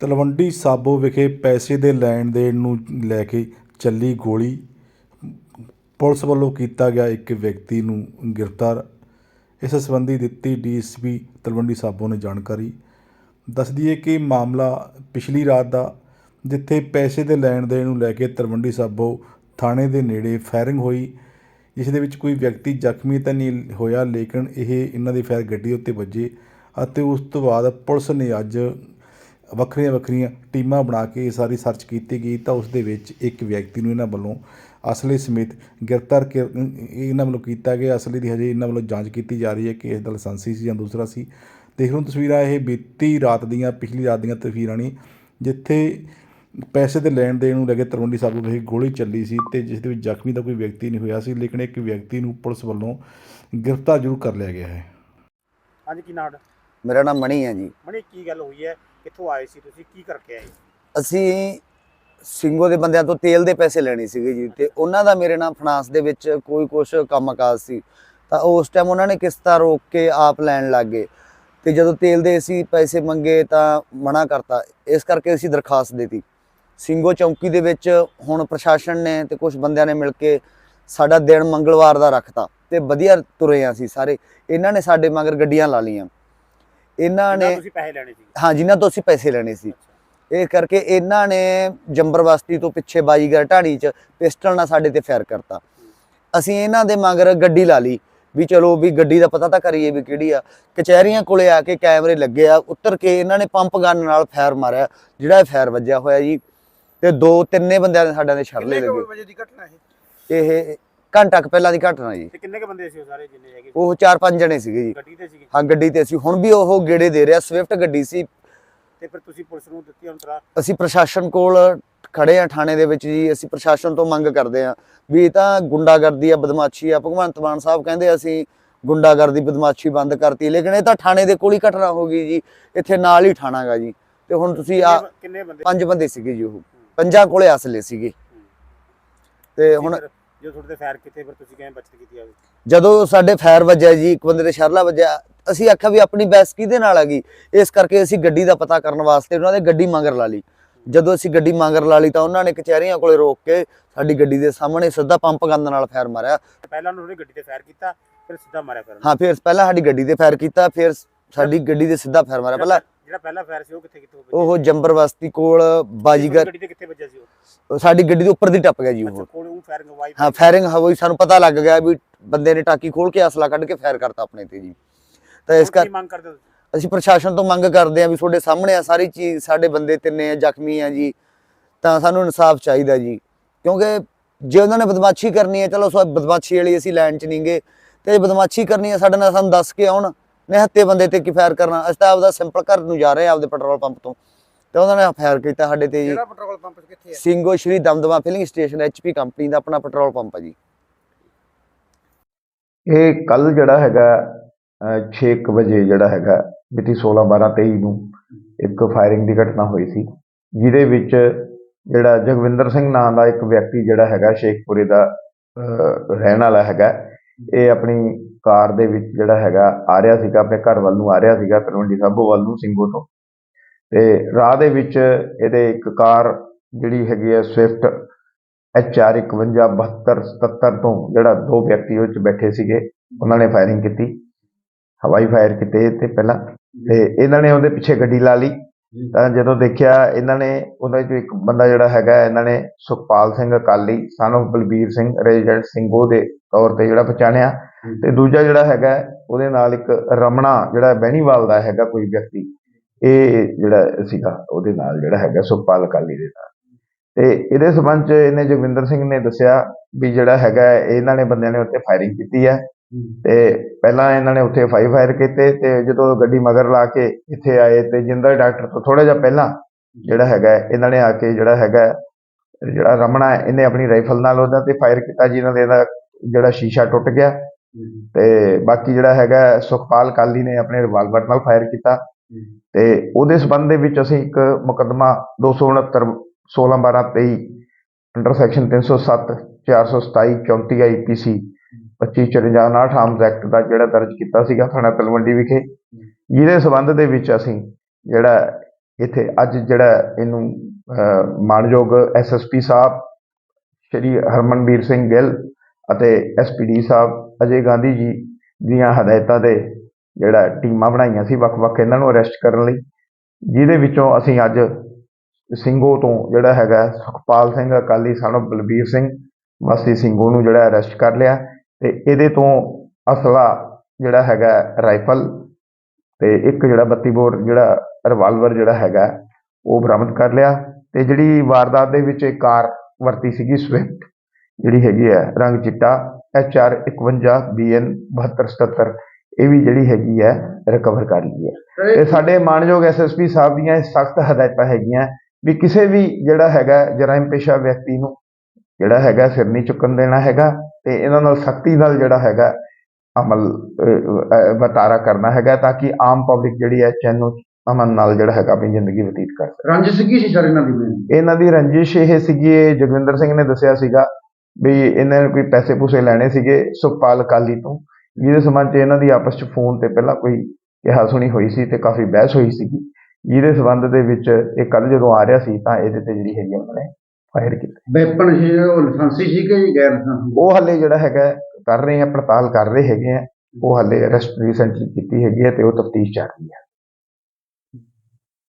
ਤਲਵੰਡੀ ਸਾਬੋ ਵਿਖੇ ਪੈਸੇ ਦੇ ਲੈਣ ਦੇਣ ਨੂੰ ਲੈ ਕੇ ਚੱਲੀ ਗੋਲੀ। ਪੁਲਿਸ ਵੱਲੋਂ ਕੀਤਾ ਗਿਆ ਇੱਕ ਵਿਅਕਤੀ ਨੂੰ ਗ੍ਰਿਫਤਾਰ। ਇਸ ਸੰਬੰਧੀ ਦਿੱਤੀ ਡੀਐਸਪੀ ਤਲਵੰਡੀ ਸਾਬੋ ਨੇ ਜਾਣਕਾਰੀ। ਦੱਸਦੀ ਹੈ ਕਿ ਮਾਮਲਾ ਪਿਛਲੀ ਰਾਤ ਦਾ, ਜਿੱਥੇ ਪੈਸੇ ਦੇ ਲੈਣ ਦੇਣ ਨੂੰ ਲੈ ਕੇ ਤਲਵੰਡੀ ਸਾਬੋ ਥਾਣੇ ਦੇ ਨੇੜੇ ਫਾਇਰਿੰਗ ਹੋਈ। ਇਸ ਦੇ ਵਿੱਚ ਕੋਈ ਵਿਅਕਤੀ ਜ਼ਖਮੀ ਤਾਂ ਨਹੀਂ ਹੋਇਆ, ਲੇਕਿਨ ਇਹ ਇਹਨਾਂ ਦੀ ਫਾਇਰ ਗੱਡੀ ਉੱਤੇ ਵੱਜੇ ਅਤੇ ਉਸ ਤੋਂ ਬਾਅਦ ਪੁਲਿਸ ਨੇ ਅੱਜ ਵੱਖਰੀਆਂ ਵੱਖਰੀਆਂ ਟੀਮਾਂ ਬਣਾ ਕੇ ਇਹ ਸਾਰੀ ਸਰਚ ਕੀਤੀ ਗਈ ਤਾਂ ਉਸ ਦੇ ਵਿੱਚ ਇੱਕ ਵਿਅਕਤੀ ਨੂੰ ਇਹਨਾਂ ਵੱਲੋਂ ਅਸਲੇ ਸਮੇਤ ਗ੍ਰਿਫਤਾਰ ਕਰ- ਇਹਨਾਂ ਵੱਲੋਂ ਕੀਤਾ ਗਿਆ। ਅਸਲੇ ਦੀ ਹਜੇ ਇਹਨਾਂ ਵੱਲੋਂ ਜਾਂਚ ਕੀਤੀ ਜਾ ਰਹੀ ਹੈ ਕਿ ਇਸ ਦਾ ਲਾਇਸੈਂਸੀ ਸੀ ਜਾਂ ਦੂਸਰਾ ਸੀ। ਦੇਖ ਲਓ ਤਸਵੀਰਾਂ ਇਹ ਬੀਤੀ ਰਾਤ ਦੀਆਂ ਪਿਛਲੀ ਰਾਤ ਦੀਆਂ ਤਸਵੀਰਾਂ ਨੇ ਜਿੱਥੇ ਪੈਸੇ ਦੇ ਲੈਣ ਦੇਣ ਨੂੰ ਲੈ ਕੇ ਤਲਵੰਡੀ ਸਾਬੋ ਵਿਖੇ ਗੋਲੀ ਚੱਲੀ ਸੀ ਤੇ ਜਿਸ ਦੇ ਵਿੱਚ ਜ਼ਖਮੀ ਦਾ ਕੋਈ ਵਿਅਕਤੀ ਨਹੀਂ ਹੋਇਆ ਸੀ ਲੇਕਿਨ ਇੱਕ ਵਿਅਕਤੀ ਨੂੰ ਪੁਲਿਸ ਵੱਲੋਂ ਗ੍ਰਿਫਤਾਰ ਜ਼ਰੂਰ ਕਰ ਲਿਆ ਗਿਆ ਹੈ। ਹਾਂਜੀ ਕੀ ਨਾਮ ਮੇਰਾ ਨਾਮ ਮਣੀ ਹੈ ਜੀ। ਮਣੀ ਕੀ ਗੱਲ ਹੋਈ ਹੈ? ਕਿੱਥੋਂ ਆਏ ਸੀ ਤੁਸੀਂ? ਕੀ ਕਰਕੇ ਆਏ? ਅਸੀਂ ਸਿੰਘੋ ਦੇ ਬੰਦਿਆਂ ਤੋਂ ਤੇਲ ਦੇ ਪੈਸੇ ਲੈਣੇ ਸੀਗੇ ਜੀ ਤੇ ਉਹਨਾਂ ਦਾ ਮੇਰੇ ਨਾਲ ਫਾਈਨਾਂਸ ਦੇ ਵਿੱਚ ਕੋਈ ਕੁਛ ਕੰਮਕਾਜ ਸੀ। ਤਾਂ ਉਸ ਟਾਈਮ ਉਹਨਾਂ ਨੇ ਕਿਸ਼ਤਾਂ ਰੋਕ ਕੇ ਆਪ ਲੈਣ ਲੱਗ ਗਏ ਤੇ ਜਦੋਂ ਤੇਲ ਦੇ ਅਸੀਂ ਪੈਸੇ ਮੰਗੇ ਤਾਂ ਮਨਾ ਕਰਤਾ। ਇਸ ਕਰਕੇ ਅਸੀਂ ਦਰਖਾਸਤ ਦਿੱਤੀ। ਸਿੰਘੋ ਚੌਂਕੀ ਦੇ ਵਿੱਚ ਹੁਣ ਪ੍ਰਸ਼ਾਸਨ ਨੇ ਤੇ ਕੁਝ ਬੰਦਿਆਂ ਨੇ ਮਿਲ ਕੇ ਸਾਡਾ ਦਿਨ ਮੰਗਲਵਾਰ ਦਾ ਰੱਖਤਾ ਤੇ ਵਧੀਆ ਤੁਰੇ ਆ ਅਸੀਂ ਸਾਰੇ। ਇਹਨਾਂ ਨੇ ਸਾਡੇ ਮਗਰ ਗੱਡੀਆਂ ਲਾ ਲਈਆਂ। ਇਹਨਾਂ ਨੇ ਤੁਸੀਂ ਪੈਸੇ ਲੈਣੇ ਸੀ। ਹਾਂ ਜਿਨ੍ਹਾਂ ਤੋਂ ਅਸੀਂ ਪੈਸੇ ਲੈਣੇ ਸੀ। ਇਹ ਕਰਕੇ ਇਹਨਾਂ ਨੇ ਜੰਬਰ ਬਸਤੀ ਤੋਂ ਪਿੱਛੇ ਬਾਜੀਗਰ ਢਾਣੀ 'ਚ ਪਿਸਟਲ ਨਾਲ ਸਾਡੇ ਤੇ ਫਾਇਰ ਕਰਤਾ। ਅਸੀਂ ਇਹਨਾਂ ਦੇ ਮਗਰ ਗੱਡੀ ਲਾ ਲਈ ਵੀ ਚਲੋ ਵੀ ਗੱਡੀ ਦਾ ਪਤਾ ਤਾਂ ਕਰੀਏ ਵੀ ਕਿਹੜੀ ਆ। ਕਚਹਿਰੀਆਂ ਕੋਲੇ ਆ ਕੇ ਕੈਮਰੇ ਲੱਗੇ ਆ ਉੱਤਰ ਕੇ ਇਹਨਾਂ ਨੇ ਪੰਪ ਗਨ ਨਾਲ ਫਾਇਰ ਮਾਰਿਆ ਜਿਹੜਾ ਫਾਇਰ ਵੱਜਿਆ ਹੋਇਆ ਜੀ। ਤੇ ਦੋ ਤਿੰਨੇ ਬੰਦਿਆਂ ਦੇ ਸਾਡਿਆਂ ਦੇ ਛਰਲੇ ਲੱਗੇ। ਵਜੇ ਦੀ ਘਟਨਾ ਇਹ? ਇਹ ਘੰਟਾ ਕੁ ਪਹਿਲਾਂ ਦੀ ਘਟਨਾ ਜੀ। ਤੇ ਕਿੰਨੇ ਕ ਬੰਦੇ ਸੀ ਉਹ ਸਾਰੇ ਜਿੰਨੇ ਹੈਗੇ? ਉਹ ਚਾਰ ਪੰਜ ਜਣੇ ਸੀਗੇ ਜੀ। ਗੱਡੀ ਤੇ ਸੀਗੇ? ਹਾਂ ਗੱਡੀ ਤੇ ਸੀ। ਹੁਣ ਵੀ ਉਹ ਗੇੜੇ ਦੇ ਰਿਹਾ। ਸਵਿਫਟ ਗੱਡੀ ਸੀ। ਤੇ ਫਿਰ ਤੁਸੀਂ ਪੁਲਿਸ ਨੂੰ ਦਿੱਤੀ ਅਨਸਰਾ ਅਸੀਂ ਪ੍ਰਸ਼ਾਸਨ ਕੋਲ ਖੜੇ ਆ ਥਾਣੇ ਦੇ ਵਿੱਚ ਜੀ। ਅਸੀਂ ਪ੍ਰਸ਼ਾਸਨ ਤੋਂ ਮੰਗ ਕਰਦੇ ਆ ਵੀ ਇਹ ਤਾਂ ਗੁੰਡਾਗਰਦੀ ਆ ਬਦਮਾਸ਼ੀ ਆ। ਭਗਵੰਤ ਮਾਨ ਸਾਹਿਬ ਕਹਿੰਦੇ ਅਸੀਂ ਗੁੰਡਾਗਰਦੀ ਬਦਮਾਸ਼ੀ ਬੰਦ ਕਰਤੀ ਲੇਕਿਨ ਇਹ ਤਾਂ ਥਾਣੇ ਦੇ ਕੋਲ ਹੀ ਘਟਨਾ ਹੋ ਗਈ ਜੀ। ਇੱਥੇ ਨਾਲ ਹੀ ਥਾਣਾਗਾ ਜੀ। ਤੇ ਹੁਣ ਤੁਸੀਂ ਆ ਕਿੰਨੇ- ਬੰਦੇ? ਪੰਜ ਬੰਦੇ ਸੀਗੇ ਜੀ ਉਹ। ਪੰਜਾਂ ਕੋਲੇ ਅਸਲੇ ਸੀਗੇ। ਤੇ ਹੁਣ ਜੋ ਤੁਹਾਡੇ ਤੇ ਫਾਇਰ ਕੀਤੇ ਫਿਰ ਤੁਸੀਂ ਕਿਵੇਂ ਬਚਤ ਕੀਤੀ ਆਵੇ ਜਦੋਂ ਸਾਡੇ ਫਾਇਰ ਵੱਜਿਆ ਜੀ ਇੱਕ ਬੰਦੇ ਦੇ ਸ਼ਰਲਾ ਵੱਜਿਆ ਅਸੀਂ ਆਖਿਆ ਵੀ ਆਪਣੀ ਬੈਸ ਕਿਹਦੇ ਨਾਲ ਆ ਗਈ? ਇਸ ਕਰਕੇ ਅਸੀਂ ਗੱਡੀ ਦਾ ਪਤਾ ਕਰਨ ਵਾਸਤੇ ਉਹਨਾਂ ਦੇ ਗੱਡੀ ਮੰਗਰ ਲਾ ਲਈ। ਜਦੋਂ ਅਸੀਂ ਗੱਡੀ ਮੰਗਰ ਲਾ ਲਈ ਤਾਂ ਉਹਨਾਂ ਨੇ ਕਚਹਿਰੀਆਂ ਕੋਲੇ ਰੋਕ ਕੇ ਸਾਡੀ ਗੱਡੀ ਦੇ ਸਾਹਮਣੇ ਸਿੱਧਾ ਪੰਪ ਗੰਦ ਨਾਲ ਫਾਇਰ ਮਾਰਿਆ। ਪਹਿਲਾਂ ਉਹਨਾਂ ਨੇ ਗੱਡੀ ਤੇ ਫਾਇਰ ਕੀਤਾ ਫਿਰ ਸਿੱਧਾ ਮਾਰਿਆ ਫਿਰ ਹਾਂ ਫਿਰ ਪਹਿਲਾਂ ਸਾਡੀ ਗੱਡੀ ਤੇ ਫਾਇਰ ਕੀਤਾ ਫਿਰ ਸਾਡੀ ਗੱਡੀ ਦੇ ਸਿੱਧਾ ਫਾਇਰ ਮਾਰਿਆ। ਪਹਿਲਾਂ ਜਿਹੜਾ ਪਹਿਲਾ ਫਾਇਰ ਸੀ ਉਹ ਕਿੱਥੇ ਕਿੱਥੋਂ ਵੱਜਿਆ? ਉਹ ਜੰਬਰ ਬਸਤੀ ਕੋਲ ਬਾਜੀਗਰ ਗੱਡੀ ਤੇ ਕਿੱਥੇ ਵੱਜਿਆ ਸੀ ਉਹ ਸਾਡੀ ਗੱਡੀ ਦੇ ਉੱਪਰ ਦੀ ਟੱਪ ਗਿਆ ਜੀ ਉਹ ਕੋਲ ਉਹ ਫਾਇਰਿੰਗ ਵਾਈ ਹਾਂ ਫਾਇਰਿੰਗ ਹੋਈ ਸਾਨੂੰ ਪਤਾ ਲੱਗ ਗਿਆ ਵੀ ਬੰਦੇ ਨੇ ਟਾਕੀ ਖੋਲ ਕੇ ਅਸਲਾ ਕੱਢ ਕੇ ਫਾਇਰ ਕਰਤਾ ਆਪਣੇ ਤੇ ਜੀ ਤਾਂ ਇਸ ਕਰ ਕੀ ਮੰਗ ਕਰਦੇ ਹੋ ਤੁਸੀਂ? ਅਸੀਂ ਪ੍ਰਸ਼ਾਸਨ ਤੋਂ ਮੰਗ ਕਰਦੇ ਹਾਂ ਵੀ ਤੁਹਾਡੇ ਸਾਹਮਣੇ ਆ ਸਾਰੀ ਚੀਜ਼ ਸਾਡੇ ਬੰਦੇ ਤਿੰਨੇ ਆ ਜ਼ਖਮੀ ਆ ਜੀ ਤਾਂ ਸਾਨੂੰ ਇਨਸਾਫ ਚਾਹੀਦਾ ਜੀ ਕਿਉਂਕਿ ਜੇ ਉਹਨਾਂ ਨੇ ਬਦਮਾਸ਼ੀ ਕਰਨੀ ਹੈ ਚਲੋ ਸੋ ਬਦਮਾਸ਼ੀ ਵਾਲੀ ਅਸੀਂ ਲਾਈਨ 'ਚ ਨਹੀਂਗੇ ਤੇ ਜੇ ਬਦਮਾਸ਼ੀ ਕਰਨੀ ਹੈ ਸਾਡੇ ਨਾਲ ਸਾਨੂੰ ਦੱਸ ਕੇ ਆਉਣ ਨਿਹੱਤੇ ਬੰਦੇ ਤੇ ਕੀ ਫਾਇਰ ਕਰਨਾ? ਅਸੀਂ ਤਾਂ ਆਪਦਾ ਸਿੰਪਲ ਘਰ ਨੂੰ ਜਾ ਰਹੇ ਆ ਆਪਦੇ ਪੈਟਰੋਲ ਪੰਪ ਤੋਂ। ਤੇ ਉਹਨਾਂ ਨੇ ਫਾਇਰ ਕੀਤਾ ਸਾਡੇ ਤੇ ਜੀ। ਪੈਟਰੋਲ ਪੰਪ ਕਿੱਥੇ ਸਿੰਘੋ Shri Damdama filling station HP company ਦਾ ਆਪਣਾ ਪੈਟਰੋਲ ਪੰਪ ਹੈ ਜੀ। ਇਹ ਕੱਲ ਜਿਹੜਾ ਹੈਗਾ 6 ਵਜੇ ਜਿਹੜਾ ਹੈਗਾ ਮਿਤੀ 16 12 23 ਨੂੰ ਇੱਕ ਫਾਇਰਿੰਗ ਦੀ ਘਟਨਾ ਹੋਈ ਸੀ ਜਿਹਦੇ ਵਿੱਚ ਜਿਹੜਾ ਜਗਵਿੰਦਰ ਸਿੰਘ ਨਾਂ ਦਾ ਇੱਕ ਵਿਅਕਤੀ ਜਿਹੜਾ ਹੈਗਾ ਸ਼ੇਖਪੁਰੇ ਦਾ ਰਹਿਣ ਵਾਲਾ ਹੈਗਾ ਇਹ ਆਪਣੀ ਕਾਰ ਦੇ ਵਿੱਚ ਜਿਹੜਾ ਹੈਗਾ ਆ ਰਿਹਾ ਸੀਗਾ ਆਪਣੇ ਘਰ ਵੱਲ ਨੂੰ ਆ ਰਿਹਾ ਸੀਗਾ ਤਲਵੰਡੀ ਸਾਬੋ ਵੱਲ ਨੂੰ ਸਿੰਘੋ ਤੋਂ। ਤੇ ਰਾਹ ਦੇ ਵਿੱਚ ਇਹਦੇ ਇੱਕ ਕਾਰ ਜਿਹੜੀ ਹੈਗੀ ਹੈ ਸਵਿਫਟ HR 51 72 77 ਤੋਂ ਜਿਹੜਾ ਦੋ ਵਿਅਕਤੀ ਉਹ 'ਚ ਬੈਠੇ ਸੀਗੇ ਉਹਨਾਂ ਨੇ ਫਾਇਰਿੰਗ ਕੀਤੀ। ਹਵਾਈ ਫਾਇਰ ਕੀਤੇ ਤੇ ਪਹਿਲਾਂ। ਤੇ ਇਹਨਾਂ ਨੇ ਉਹਦੇ ਪਿੱਛੇ ਗੱਡੀ ਲਾ ਲਈ। ਤਾਂ ਜਦੋਂ ਦੇਖਿਆ ਇਹਨਾਂ ਨੇ ਉਹਨਾਂ ਚੋਂ ਇੱਕ ਬੰਦਾ ਜਿਹੜਾ ਹੈਗਾ ਇਹਨਾਂ ਨੇ Sukhpal Singh Akali son of Balbir Singh resident ਸਿੰਘੋ ਦੇ ਤੌਰ ਤੇ ਜਿਹੜਾ ਪਛਾਣਿਆ। ਤੇ ਦੂਜਾ ਜਿਹੜਾ ਹੈਗਾ ਉਹਦੇ ਨਾਲ ਇੱਕ ਰਮਣਾ ਜਿਹੜਾ ਬਹਿਣੀਵਾਲ ਦਾ ਹੈਗਾ ਕੋਈ ਵਿਅਕਤੀ ਇਹ ਜਿਹੜਾ ਸੀਗਾ ਉਹਦੇ ਨਾਲ ਜਿਹੜਾ ਹੈਗਾ ਸੁਖਪਾਲ ਅਕਾਲੀ ਦੇ ਨਾਲ। ਤੇ ਇਹਦੇ ਸਬੰਧ ਚ ਇਹਨੇ ਜਗਵਿੰਦਰ ਸਿੰਘ ਨੇ ਦੱਸਿਆ ਵੀ ਜਿਹੜਾ ਹੈਗਾ ਇਹਨਾਂ ਨੇ ਬੰਦਿਆਂ ਨੇ ਉੱਤੇ ਫਾਇਰਿੰਗ ਕੀਤੀ ਹੈ। ਤੇ ਪਹਿਲਾਂ ਇਹਨਾਂ ਨੇ ਉੱਥੇ ਫਾਈਵ ਫਾਇਰ ਕੀਤੇ ਤੇ ਜਦੋਂ ਗੱਡੀ ਮਗਰ ਲਾ ਕੇ ਇੱਥੇ ਆਏ ਤੇ ਜਿੰਦਲ ਡਾਕਟਰ ਤੋਂ ਥੋੜਾ ਜਿਹਾ ਪਹਿਲਾਂ ਜਿਹੜਾ ਹੈਗਾ ਇਹਨਾਂ ਨੇ ਆ ਕੇ ਜਿਹੜਾ ਹੈਗਾ ਜਿਹੜਾ ਰਮਣਾ ਇਹਨੇ ਆਪਣੀ ਰਾਈਫਲ ਨਾਲ ਉਹਦਾ ਤੇ ਫਾਇਰ ਕੀਤਾ ਜਿਨ੍ਹਾਂ ਦੇ ਇਹਦਾ ਜਿਹੜਾ ਸ਼ੀਸ਼ਾ ਟੁੱਟ ਗਿਆ ਤੇ ਬਾਕੀ ਜਿਹੜਾ ਹੈਗਾ ਸੁਖਪਾਲ ਕਾਲੀ ਨੇ ਆਪਣੇ ਰਿਵਾਲਵਰ ਨਾਲ ਫਾਇਰ ਕੀਤਾ। ਤੇ ਉਹਦੇ ਸਬੰਧ ਦੇ ਵਿੱਚ ਅਸੀਂ ਇੱਕ ਮੁਕੱਦਮਾ 269 16 12 23 under section 307 427 34 IPC 25 54 arms act ਦਾ ਜਿਹੜਾ ਦਰਜ ਕੀਤਾ ਸੀਗਾ ਥਾਣਾ ਤਲਵੰਡੀ ਵਿਖੇ। ਜਿਹਦੇ ਸਬੰਧ ਦੇ ਵਿੱਚ ਅਸੀਂ ਜਿਹੜਾ ਇੱਥੇ ਅੱਜ ਜਿਹੜਾ ਇਹਨੂੰ ਅਹ, ਮਾਣਯੋਗ ਐਸਐਸਪੀ ਸਾਹਿਬ ਸ਼੍ਰੀ ਹਰਮਨਵੀਰ ਸਿੰਘ ਗਿੱਲ ਅਤੇ ਐਸਪੀਡੀ ਸਾਹਿਬ ਅਜੇ ਗਾਂਧੀ ਜੀ ਦੀਆਂ ਹਦਾਇਤਾਂ ਤੇ ਜਿਹੜਾ ਟੀਮਾਂ ਬਣਾਈਆਂ ਸੀ, ਵੱਖ-ਵੱਖ ਇਹਨਾਂ ਨੂੰ ਅਰੈਸਟ ਕਰਨ ਲਈ, ਜਿਹਦੇ ਵਿੱਚੋਂ ਅਸੀਂ ਅੱਜ ਸਿੰਘੋ ਤੋਂ ਜਿਹੜਾ ਹੈਗਾ ਸੁਖਪਾਲ ਸਿੰਘ ਅਕਾਲੀ son ਬਲਬੀਰ ਸਿੰਘ ਵਾਸੀ ਸਿੰਘੋ ਨੂੰ ਜਿਹੜਾ ਅਰੈਸਟ ਕਰ ਲਿਆ ਤੇ ਇਹਦੇ ਤੋਂ ਅਸਲਾ ਜਿਹੜਾ ਹੈਗਾ ਰਾਈਫਲ ਤੇ ਇੱਕ ਜਿਹੜਾ 32 ਬੋਰ ਜਿਹੜਾ ਰਿਵਾਲਵਰ ਜਿਹੜਾ ਹੈਗਾ, ਉਹ ਬਰਾਮਦ ਕਰ ਲਿਆ ਤੇ ਜਿਹੜੀ ਵਾਰਦਾਤ ਦੇ ਵਿੱਚ ਇੱਕ ਕਾਰ ਵਰਤੀ ਸੀਗੀ ਸਵਿਫਟ ਜਿਹੜੀ ਹੈਗੀ ਹੈ ਰੰਗ ਚਿੱਟਾ HR 51 BN 7277 ਇਹ ਵੀ ਜਿਹੜੀ ਹੈਗੀ ਹੈ ਰਿਕਵਰ ਕਰ ਲਈ ਹੈ ਇਹ ਸਾਡੇ ਮਾਨਯੋਗ ਐਸਐਸਪੀ ਸਾਹਿਬ ਦੀਆਂ ਸਖਤ ਹਦਾਇਤਾਂ ਹੈਗੀਆਂ ਵੀ ਕਿਸੇ ਵੀ ਜਿਹੜਾ ਹੈਗਾ ਜਰਾਇਮ ਪੇਸ਼ਾ ਵਿਅਕਤੀ ਨੂੰ ਜਿਹੜਾ ਹੈਗਾ ਸਿਰ ਨਹੀਂ ਚੁੱਕਣ ਦੇਣਾ ਹੈਗਾ ਤੇ ਇਹਨਾਂ ਨਾਲ ਸਖਤੀ ਨਾਲ ਜਿਹੜਾ ਹੈਗਾ ਅਮਲ ਵਰਤਾਰਾ ਕਰਨਾ ਹੈਗਾ ਤਾਂ ਕਿ ਆਮ ਪਬਲਿਕ ਜਿਹੜੀ ਹੈ ਚੈਨੋ ਅਮਨ ਨਾਲ ਜਿਹੜਾ ਹੈਗਾ ਆਪਣੀ ਜ਼ਿੰਦਗੀ ਬਤੀਤ ਕਰ ਸਕੇ ਰੰਜਿਸ਼ ਕੀ ਸੀ ਸਰ ਇਹਨਾਂ ਦੀ? ਇਹਨਾਂ ਦੀ ਰੰਜਿਸ਼ ਇਹ ਸੀਗੀ ਇਹ ਜਗਵਿੰਦਰ ਸਿੰਘ ਨੇ ਦੱਸਿਆ ਸੀਗਾ ਵੀ ਇਹਨਾਂ ਨੇ ਕੋਈ ਪੈਸੇ ਪੂਸੇ ਲੈਣੇ ਸੀਗੇ ਸੁਖਪਾਲ ਅਕਾਲੀ ਤੋਂ। ਜਿਹਦੇ ਸੰਬੰਧ 'ਚ ਇਹਨਾਂ ਦੀ ਆਪਸ 'ਚ ਫੋਨ ਤੇ ਪਹਿਲਾਂ ਕੋਈ ਕਿਹਾ ਸੁਣੀ ਹੋਈ ਸੀ ਤੇ ਕਾਫੀ ਬਹਿਸ ਹੋਈ ਸੀਗੀ। ਜਿਹਦੇ ਸੰਬੰਧ ਦੇ ਵਿੱਚ ਇਹ ਕੱਲ ਜਦੋਂ ਆ ਰਿਹਾ ਸੀ ਤਾਂ ਇਹਦੇ ਤੇ ਜਿਹੜੀ ਹੈਗੀ ਉਹਨਾਂ ਨੇ ਫਾਇਰ ਕੀਤਾ। ਵੈਪਨ ਸੀ ਉਹ ਲਾਇਸੈਂਸੀ ਸੀ ਕਿ ਗੈਰ ਲਾਇਸੈਂਸੀ? ਉਹ ਹੱਲੇ ਜਿਹੜਾ ਹੈਗਾ ਕਰ ਰਹੇ ਆ ਪੜਤਾਲ ਕਰ ਰਹੇ ਹੈਗੇ ਆ। ਉਹ ਹੱਲੇ ਅਰੈਸਟ ਰੀਸੈਂਟਲੀ ਕੀਤੀ ਹੈਗੀ ਹੈ ਤੇ ਉਹ ਤਫਤੀਸ਼ ਚੱਲ ਰਹੀ ਹੈ